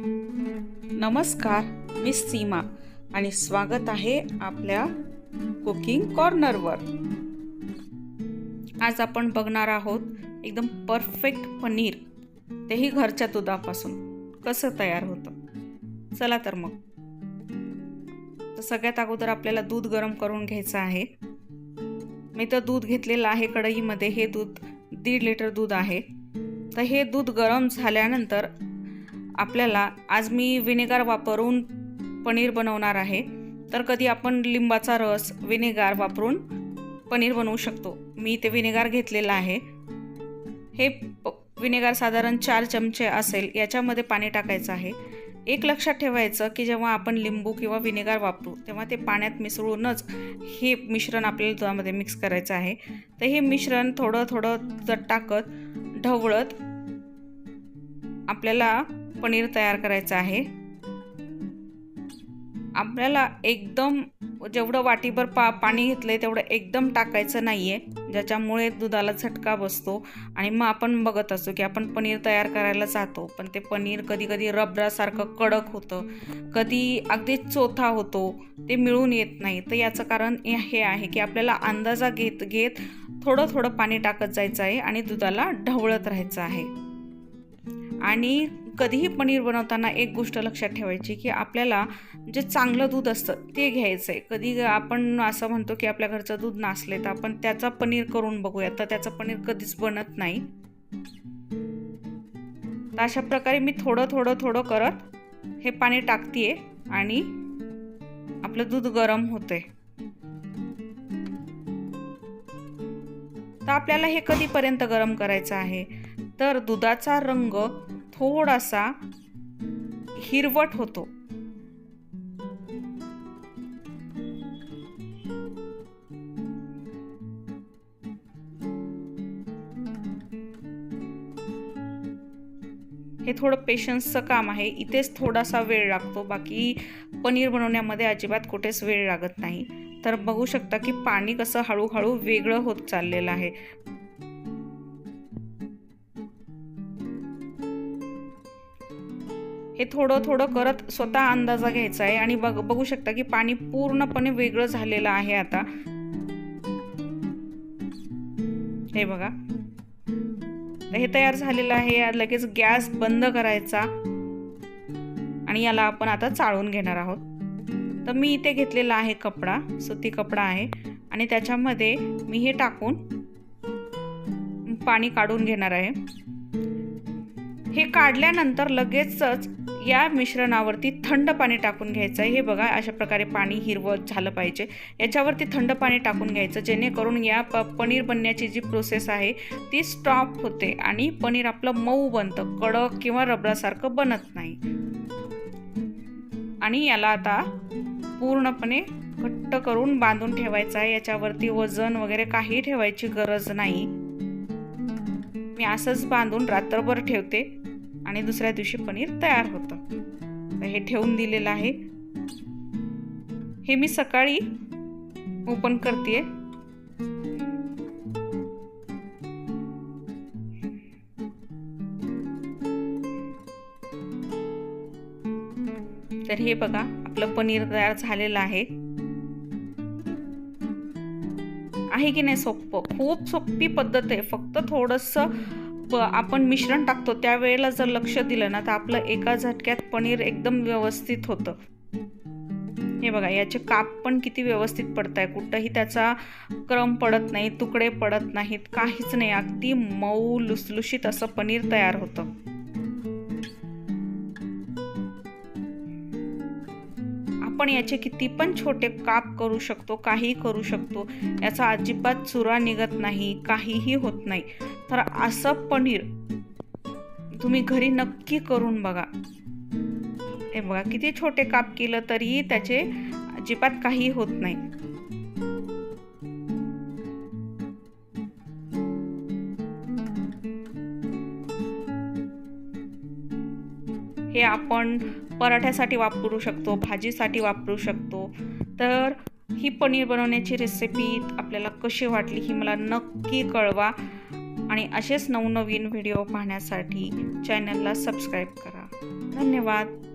नमस्कार मी सीमा आणि स्वागत आहे आपल्या कुकिंग कॉर्नरवर. आज आपण बघणार आहोत एकदम परफेक्ट पनीर तेही घरच्या दुधापासून कसं तयार होतं? चला तर मग. तर सगळ्यात अगोदर आपल्याला दूध गरम करून घ्यायचं आहे. मी तर दूध घेतलेलं आहे कढईमध्ये हे दूध दीड लिटर दूध आहे. तर हे दूध गरम झाल्यानंतर आपल्याला आज मी विनेगार वापरून पनीर बनवणार आहे. तर कधी आपण लिंबाचा रस विनेगार वापरून पनीर बनवू शकतो. मी ते विनेगार घेतलेलं आहे. हे प- विनेगार साधारण चार चमचे असेल याच्यामध्ये पाणी टाकायचं आहे. एक लक्षात ठेवायचं की जेव्हा आपण लिंबू किंवा विनेगार वापरू तेव्हा ते पाण्यात मिसळूनच हे मिश्रण आपल्याला दुधामध्ये मिक्स करायचं आहे. तर हे मिश्रण थोडं थोडं टाकत ढवळत आपल्याला पनीर तयार करायचं आहे. आपल्याला एकदम जेवढं वाटीभर पा पाणी घेतलं आहे तेवढं एकदम टाकायचं नाही आहे ज्याच्यामुळे दुधाला झटका बसतो. आणि मग आपण बघत असतो की आपण पनीर तयार करायला जातो. पण ते पनीर कधी कधी रबरासारखं कडक होतं. कधी अगदी चोथा होतो ते मिळून येत नाही. तर याचं कारण हे- हे आहे की आपल्याला अंदाजा घेत घेत थोडं थोडं पाणी टाकत जायचं आहे आणि दुधाला ढवळत राहायचं आहे. आणि कधीही पनीर बनवताना एक गोष्ट लक्षात ठेवायची की आपल्याला जे चांगलं दूध असतं ते घ्यायचं आहे कधी आपण असं म्हणतो की आपल्या घरचं दूध नासले तर आपण त्याचा पनीर करून बघूया. तर त्याचं पनीर कधीच बनत नाही. तर अशा प्रकारे मी थोडं थोडं थोडं करत हे पाणी टाकतीये आणि आपलं दूध गरम होते तर आपल्याला हे कधीपर्यंत गरम करायचं आहे? तर दुधाचा रंग थोडासा हिरवट होतो. हे थोडं पेशन्सचं काम आहे. इथेच थोडासा वेळ लागतो. बाकी पनीर बनवण्यामध्ये अजिबात कुठेच वेळ लागत नाही. तर बघू शकता की पाणी कसं हळूहळू वेगळं होत चाललेलं आहे. हे थोडं थोडं करत स्वतः अंदाजा घ्यायचा आहे. आणि बघ बघू शकता की पाणी पूर्णपणे वेगळं झालेलं आहे आता. हे बघा. हे तयार झालेलं आहे. लगेच गॅस बंद करायचा. आणि याला आपण आता चाळून घेणार आहोत. तर मी इथे घेतलेला आहे कपडा सुती कपडा आहे. आणि त्याच्यामध्ये मी हे टाकून पाणी काढून घेणार आहे. हे काढल्यानंतर लगेचच या मिश्रणावरती थंड पाणी टाकून घ्यायचं आहे. हे बघा अशा प्रकारे पाणी हिरवं झालं पाहिजे. याच्यावरती थंड पाणी टाकून घ्यायचं जेणेकरून या प पनीर बनण्याची जी प्रोसेस आहे ती स्टॉप होते आणि पनीर आपलं मऊ बनतं. कडक किंवा रबरासारखं बनत नाही. आणि याला आता पूर्णपणे घट्ट करून बांधून ठेवायचं आहे. याच्यावरती वजन वगैरे काही ठेवायची गरज नाही. मी असंच बांधून रात्रभर ठेवते. आणि दुसऱ्या दिवशी पनीर तयार होतं. हे ठेवून दिलेलं आहे. हे मी सकाळी ओपन करते तर हे बघा आपलं पनीर तयार झालेलं आहे. आहे की नाही सोपं खूप सोपी पद्धत आहे. फक्त थोडंसं प- आपण मिश्रण टाकतो त्यावेळेला जर लक्ष दिलं ना तर आपलं एका झटक्यात पनीर एकदम व्यवस्थित होतं. हे बघा याचे काप पण किती व्यवस्थित पडत आहे कुठंही त्याचा क्रम पडत नाही तुकडे पडत नाहीत काहीच नाही. अगदी मऊ लुसलुशीत असं पनीर तयार होतं. आपण याचे किती पण छोटे काप करू शकतो काही करू शकतो. याचा अजिबात चुरा निघत नाही काहीही होत नाही. तर असं पनीर तुम्ही घरी नक्की करून बघा. हे बघा किती छोटे काप केलं तरी त्याचे अजिबात काही होत नाही. हे आपण पराठ्यासाठी वापरू शकतो भाजीसाठी वापरू शकतो. तर ही पनीर बनवण्याची रेसिपी आपल्याला कशी वाटली ही मला नक्की कळवा. आणि असेच नवनवीन व्हिडिओ पाहण्यासाठी चॅनलला सबस्क्राईब करा. धन्यवाद.